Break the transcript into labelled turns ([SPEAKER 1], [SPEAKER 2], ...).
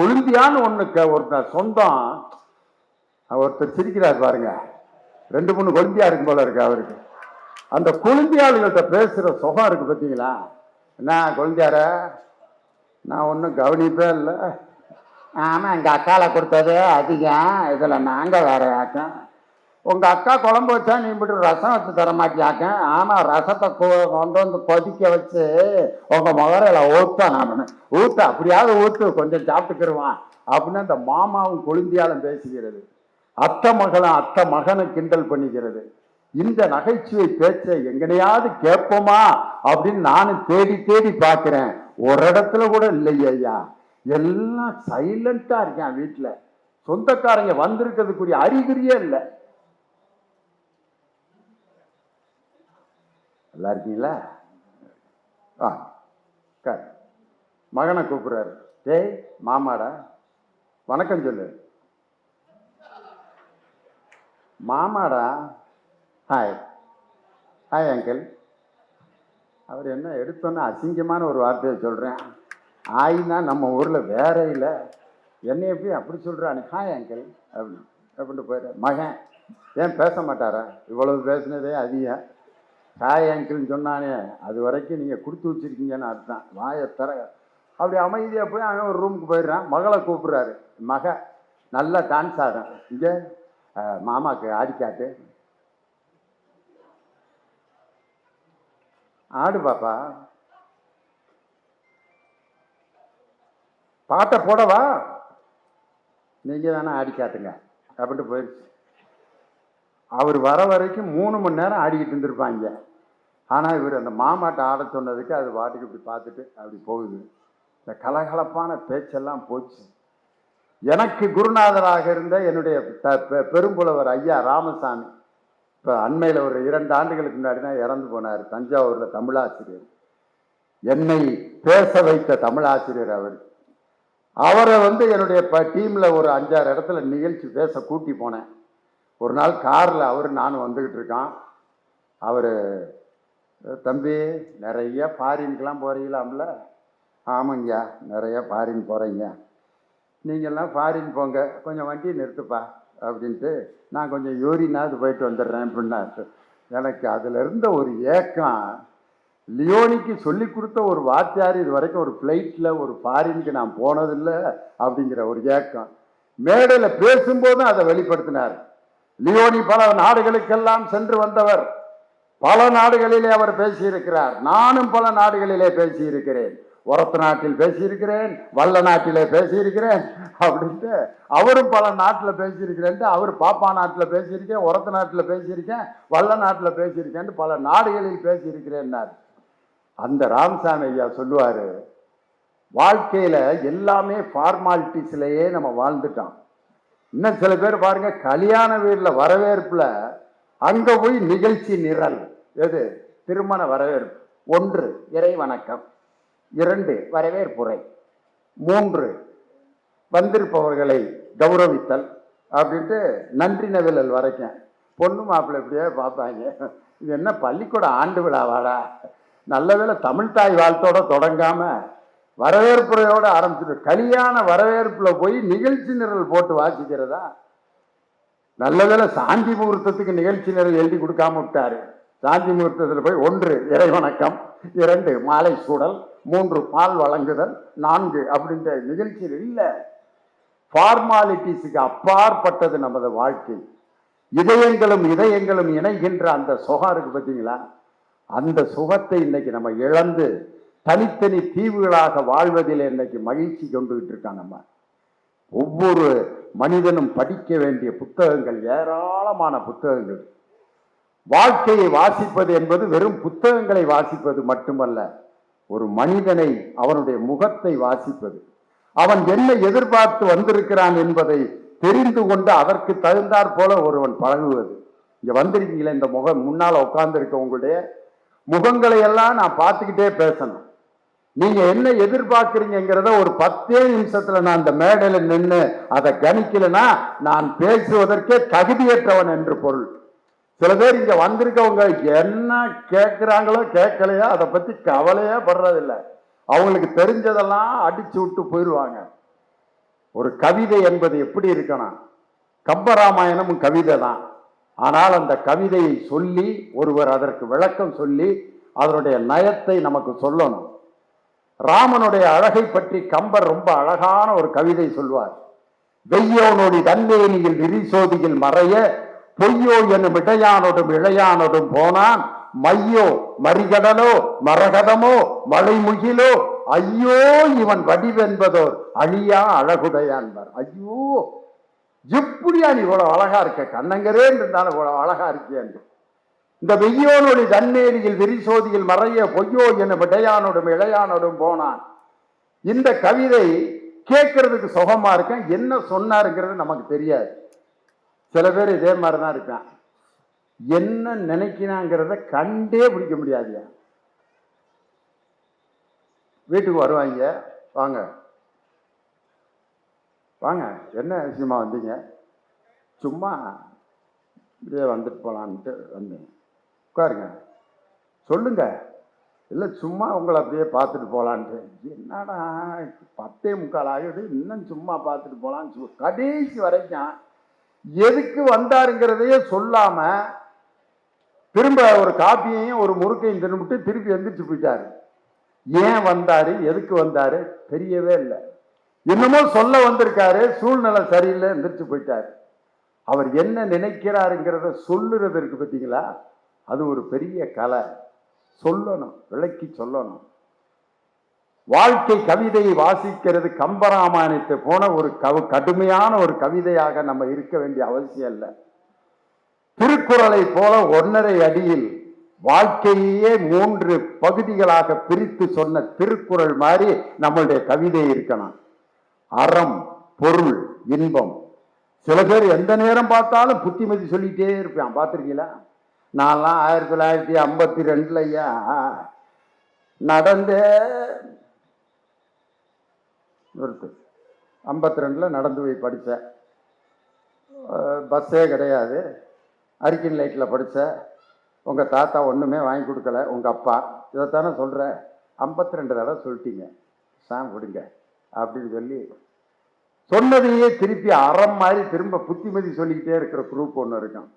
[SPEAKER 1] கொழுந்தியான்னு ஒன்று ஒருத்தர் சொந்தம் ஒருத்தர் சிரிக்கிறார் பாருங்க. ரெண்டு மூணு கொழுந்தியா இருக்கும் போல இருக்கு அவருக்கு. அந்த கொழுந்தியாளுகள்கிட்ட பேசுகிற சுகம் இருக்கு பார்த்தீங்களா என்ன கொழுந்தியார நான் ஒன்றும் கவனிப்பே இல்லை. ஆமாம் எங்கள் அக்காவில் கொடுத்தது அதிகம். இதில் நாங்கள் வேறு ஆக்கம் உங்கள் அக்கா குழம்பு வச்சா நீ மட்டும் ரசம் வச்சு தரமாட்டியாக்க ஆனால் ஆமாம் ரசத்தை கொ- கொண்டு வந்து கொதிக்க வச்சு உங்கள் முகரையில் ஊற்ற நான். ஊற்ற அப்படியாவது ஊற்று கொஞ்சம் சாப்பிட்டுக்கிருவான் அப்படின்னு அந்த மாமாவும் கொழுந்தியாலும் பேசுகிறது. அத்தை மகளும் அத்தை மகனை கிண்டல் பண்ணிக்கிறது. இந்த நகைச்சுவை பேச்சை எங்கனையாவது கேட்போமா? அப்படின்னு நானும் தேடி தேடி பார்க்குறேன். ஒரு இடத்துல கூட இல்லையே ஐயா. எல்லாம் சைலண்ட்டாக இருக்கேன் வீட்டில் சொந்தக்காரங்க வந்திருக்கிறதுக்குரிய அறிகுறியே இல்லை. நல்லா இருக்கீங்களா ஆ உட்காரு. மகனை கூப்பிட்றாரு. டேய் மாமாடா வணக்கம் சொல்லு. மாமாடா ஹாய். Hi uncle. அவர் என்ன எடுத்தோன்னே அசிங்கமான ஒரு வார்த்தையை சொல்கிறேன் ஆயினா நம்ம ஊரில் வேற இல்லை. என்னை எப்படி அப்படி சொல்கிறானே ஹாய் அங்கிள். அப்படின்னு அப்படின்ட்டு போயிடு மகன் ஏன் பேச மாட்டாரா? இவ்வளவு பேசுனதே அதிகம் ஹாய் அங்கிள்னு சொன்னானே அது வரைக்கும் நீங்கள் கொடுத்து வச்சிருக்கீங்கன்னு அர்த்தம். வாயை தர அப்படி அமைதியாக போய் அவன் ஒரு ரூமுக்கு போயிடுறான். மகளை கூப்பிட்றாரு. மக நல்லா டான்ஸ் ஆடும் இங்கே மாமாக்கு ஆடிக்காட்டு. ஆடு பாப்பா. பாட்டை போடவா? நீங்கள் தானே ஆடி காட்டுங்க அப்படின்ட்டு போயிடுச்சு. அவர் வர வரைக்கும் மூணு மணி நேரம் ஆடிக்கிட்டு இருந்திருப்பாங்க. ஆனால் இவர் அந்த மாமாட்டை ஆட சொன்னதுக்கு அது பாட்டுக்கு இப்படி பார்த்துட்டு அப்படி போகுது. இந்த கலகலப்பான பேச்செல்லாம் போச்சு. எனக்கு குருநாதராக இருந்த என்னுடைய த- பெ- பெரும்புலவர் ஐயா ராமசாமி இப்போ அண்மையில் ஒரு இரண்டு ஆண்டுகளுக்கு முன்னாடி தான் இறந்து போனார் தஞ்சாவூரில் தமிழாசிரியர். என்னை பேச வைத்த தமிழாசிரியர் அவர். அவரை வந்து என்னுடைய ப டீமில் ஒரு அஞ்சாறு இடத்துல நிகழ்ச்சி பேச கூட்டி போனேன். ஒரு நாள் காரில் அவர் நானும் வந்துக்கிட்டு இருக்கான். அவர் தம்பி நிறைய ஃபாரின்க்கெலாம் போகிறீங்களாம்ல ஆமாங்கய்யா நிறைய ஃபாரின் போகிறீங்க நீங்கள்லாம் ஃபாரின் போங்க கொஞ்சம் வண்டியை நிறுத்துப்பா அப்படின்ட்டு நான் கொஞ்சம் யூரினாவது போயிட்டு வந்துடுறேன் அப்படின்னாரு. எனக்கு அதில் இருந்த ஒரு ஏக்கம் லியோனிக்கு சொல்லி கொடுத்த ஒரு வாத்தியார் இது வரைக்கும் ஒரு ஃப்ளைட்டில் ஒரு ஃபாரினுக்கு நான் போனதில்லை அப்படிங்கிற ஒரு ஏக்கம். மேடையில் பேசும்போதும் அதை வெளிப்படுத்தினார். லியோனி பல நாடுகளுக்கெல்லாம் சென்று வந்தவர். பல நாடுகளிலே அவர் பேசியிருக்கிறார். நானும் பல நாடுகளிலே பேசியிருக்கிறேன். உரத்து நாட்டில் பேசியிருக்கிறேன் வல்ல நாட்டிலே பேசியிருக்கிறேன் அப்படின்ட்டு அவரும் பல நாட்டில் பேசியிருக்கிறேன்ட்டு அவர் பாப்பா நாட்டில் பேசியிருக்கேன் உரத்து நாட்டில் பேசியிருக்கேன் வல்ல நாட்டில் பேசியிருக்கேன்ட்டு பல நாடுகளில் பேசியிருக்கிறேன்னார். அந்த ராமசாமி ஐயா சொல்லுவார் வாழ்க்கையில் எல்லாமே ஃபார்மாலிட்டிஸ்லேயே நம்ம வாழ்ந்துட்டோம். இன்னும் சில பேர் பாருங்கள் கல்யாண வீட்டில் வரவேற்பில் அங்கே போய் நிகழ்ச்சி நிரல். எது? திருமண வரவேற்பு. ஒன்று இறை வணக்கம். இரண்டு வரவேற்புரை. மூன்று வந்திருப்பவர்களை கௌரவித்தல் அப்படின்ட்டு நன்றி நவிழல் வரைக்கும். பொண்ணு மாப்பிள்ளை இப்படியே பார்ப்பாங்க. இது என்ன பள்ளிக்கூட ஆண்டு விழாவாடா? நல்ல வேலை தமிழ் தாய் வாழ்த்தோட தொடங்காம வரவேற்புறையோடு ஆரம்பிச்சிட்டு கல்யாண வரவேற்பில் போய் நிகழ்ச்சி நிரல் போட்டு வாசிக்கிறதா? நல்ல வேலை சாந்தி முகூர்த்தத்துக்கு நிகழ்ச்சி நிரல் எழுதி கொடுக்காம விட்டாரு. சாந்தி முகூர்த்தத்தில் போய் ஒன்று இறை வணக்கம் இரண்டு மாலை சூடல் மூன்று பால் வழங்குதல் நான்கு அப்படின்ற நிகழ்ச்சியில் இல்லை. ஃபார்மாலிட்டிஸுக்கு அப்பாற்பட்டது நமது வாழ்க்கை. இதயங்களும் இதயங்களும் இணைகின்ற அந்த சுகம் இருக்கு பார்த்தீங்களா? அந்த சுகத்தை இன்னைக்கு நம்ம இழந்து தனித்தனி தீவுகளாக வாழ்வதில் இன்னைக்கு மகிழ்ச்சி கொண்டுகிட்டு இருக்காங்க நம்ம. ஒவ்வொரு மனிதனும் படிக்க வேண்டிய புத்தகங்கள் ஏராளமான புத்தகங்கள். வாழ்க்கையை வாசிப்பது என்பது வெறும் புத்தகங்களை வாசிப்பது மட்டுமல்ல ஒரு மனிதனை அவனுடைய முகத்தை வாசிப்பது. அவன் என்ன எதிர்பார்த்து வந்திருக்கிறான் என்பதை தெரிந்து கொண்டு அதற்கு தகுந்தாற் போல ஒருவன் பழகுவது. இங்கே வந்திருக்கீங்களே இந்த முகம் முன்னால் உட்கார்ந்துருக்க உங்களுடைய முகங்களை எல்லாம் நான் பார்த்துக்கிட்டே பேசணும். நீங்கள் என்ன எதிர்பார்க்குறீங்கிறத ஒரு பத்தே நிமிஷத்தில் நான் அந்த மேடையில் நின்று அதை கணிக்கலைன்னா நான் பேசுவதற்கே தகுதியற்றவன் என்று பொருள். சில பேர் இங்கே வந்திருக்கவங்க என்ன கேட்குறாங்களோ கேட்கலையோ அதை பற்றி கவலையே படுறதில்லை. அவங்களுக்கு தெரிஞ்சதெல்லாம் அடிச்சு விட்டு போயிடுவாங்க. ஒரு கவிதை என்பது எப்படி இருக்கணும்? கம்பராமாயணமும் கவிதை தான். ஆனால் அந்த கவிதையை சொல்லி ஒருவர் அதற்கு விளக்கம் சொல்லி அதனுடைய நயத்தை நமக்கு சொல்லணும். ராமனுடைய அழகை பற்றி கம்பர் ரொம்ப அழகான ஒரு கவிதை சொல்வார். வெய்யோனொடி தன்மேனியில் விரிசோதியில் மறைய பொய்யோ என்னும் இடையானோடும் இளையானோடும் போனான். மையோ மறிகடலோ மரகதமோ மலைமுகிலோ ஐயோ இவன் வடிவென்பதோர் அழியா அழகுடையான்பார் ஐயோ எப்படியா நீ இவ்வளவு அழகா இருக்க? கண்ணங்கரே இருந்தாலும் இவ்வளவு அழகா இருக்கியன்று இந்த வெய்யோனொழி தன்னேரியில் விரிசோதியில் மறைய பொய்யோ என்னும் இடையானோடும் இளையானோடும் போனான். இந்த கவிதை கேட்கறதுக்கு சுகமா இருக்கேன். என்ன சொன்னாருங்கிறது நமக்கு தெரியாது. சில பேர் இதே மாதிரி தான் இருக்கான். என்ன நினைக்கிறாங்கிறத கண்டே பிடிக்க முடியாதுயா வீட்டுக்கு வருவாங்க. வாங்க. வாங்க. என்ன விஷயமா வந்தீங்க? சும்மா இப்படியே வந்துட்டு போகலான்ட்டு வந்தேன். உட்காருங்க. சொல்லுங்க. இல்லை சும்மா உங்களை அப்படியே பார்த்துட்டு போகலான்ட்டு என்னடா பத்தே முக்கால் ஆகிடுது இன்னும் சும்மா பார்த்துட்டு போகலான்னு சொல் கடைசி வரைக்கும் எதுக்கு வந்தாருங்கிறதையே சொல்லாம திரும்ப ஒரு காப்பியையும் ஒரு முறுக்கையும் தின்னுபிட்டு திருப்பி எந்திரிச்சு போயிட்டாரு. ஏன் வந்தாரு? எதுக்கு வந்தாரு? தெரியவே இல்லை. என்னமோ சொல்ல வந்திருக்காரு சூழ்நிலை சரியில்லை எந்திரிச்சு போயிட்டாரு. அவர் என்ன நினைக்கிறாருங்கிறத சொல்லுறது இருக்கு பார்த்தீங்களா அது ஒரு பெரிய கலை. சொல்லணும் விளக்கி சொல்லணும். வாழ்க்கை கவிதையை வாசிக்கிறது கம்பராமாயணத்தை போன ஒரு கவு கடுமையான ஒரு கவிதையாக நம்ம இருக்க வேண்டிய அவசியம் இல்லை. திருக்குறளை போல ஒன்னரை அடியில் வாழ்க்கையே மூன்று பகுதிகளாக பிரித்து சொன்ன திருக்குறள் மாதிரி நம்மளுடைய கவிதை இருக்கணும். அறம் பொருள் இன்பம். சில பேர் எந்த நேரம் பார்த்தாலும் புத்திமதி சொல்லிட்டே இருப்பேன். பார்த்துருக்கீங்களா? நான்லாம் ஆயிரத்தி தொள்ளாயிரத்தி ஐம்பத்தி ரெண்டுல ஐயா நிறுத்து. ஐம்பத்தி ரெண்டில் நடந்து போய் படித்தேன் பஸ்ஸே கிடையாது. அரிக்கின் லைட்டில் படித்தேன் உங்கள் தாத்தா ஒன்றுமே வாங்கி கொடுக்கல. உங்கள் அப்பா. இதைத்தானே சொல்கிறேன் ஐம்பத்தி ரெண்டு தடவை சொல்லிட்டீங்க. சாம் கொடுங்க. அப்படின்னு சொல்லி சொன்னதையே திருப்பி அறம் மாதிரி திரும்ப புத்திமதி சொல்லிக்கிட்டே இருக்கிற குரூப் ஒன்று இருக்கும்.